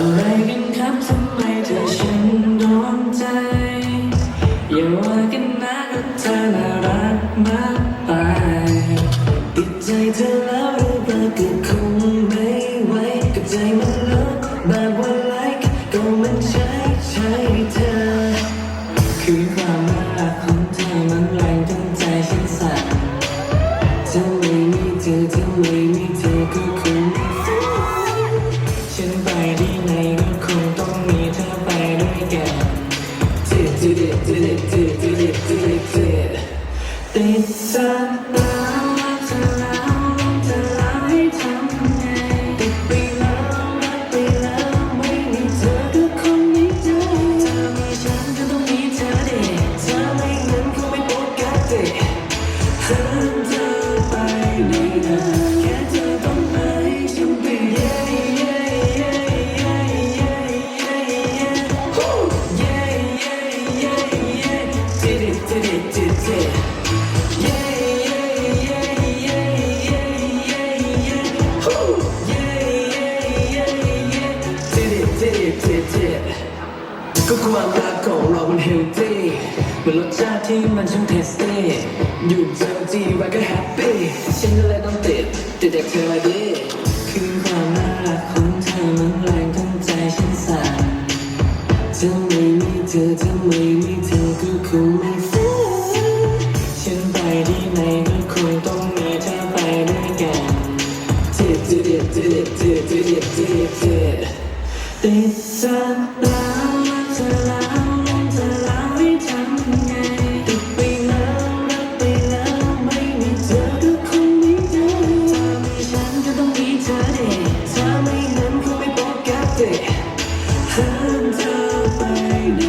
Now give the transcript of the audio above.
อะไรกันครับทำไมเธอฉันโดนใจ อย่าว่ากันนะก็เธอน่ารักมากไปติดใจเธอแล้วหรือเปล่าก็คงไม่ไหวกับใจมันลดแบบว่า like ก็มันใช่ใช่เธอคือ again. Did it, did it, did it, did it, did it, did it. Did it. Did it did it did it ก็ความรักของเรามันเฮลตี้เหมือนรสชาติที่มันช่างเทสตี้อยู่เจอจีไว้ก็แฮปปี้ฉันก็เลยต้องติดติดจากเธอดิคือความน่ารักของเธอมันแรงจนใจฉันสั่นถ้าไม่มีเธอถ้าไม่มีเธอก็คงไม่ฝันฉันไปที่ไหนก็คงต้องมีเธอไปด้วยกันติดติดติดติดติดติด ติดติดติดเธอแล้วรักเธอแล้วลงเธอแล้วให้ทำไงติดไปแล้วรักไปแล้วไม่มีเธอก็คงไม่ได้เธอมีฉันก็ต้องมีเธอเด็ถ้าไม่นั้นคงไม่ปกติหาเธอไปไห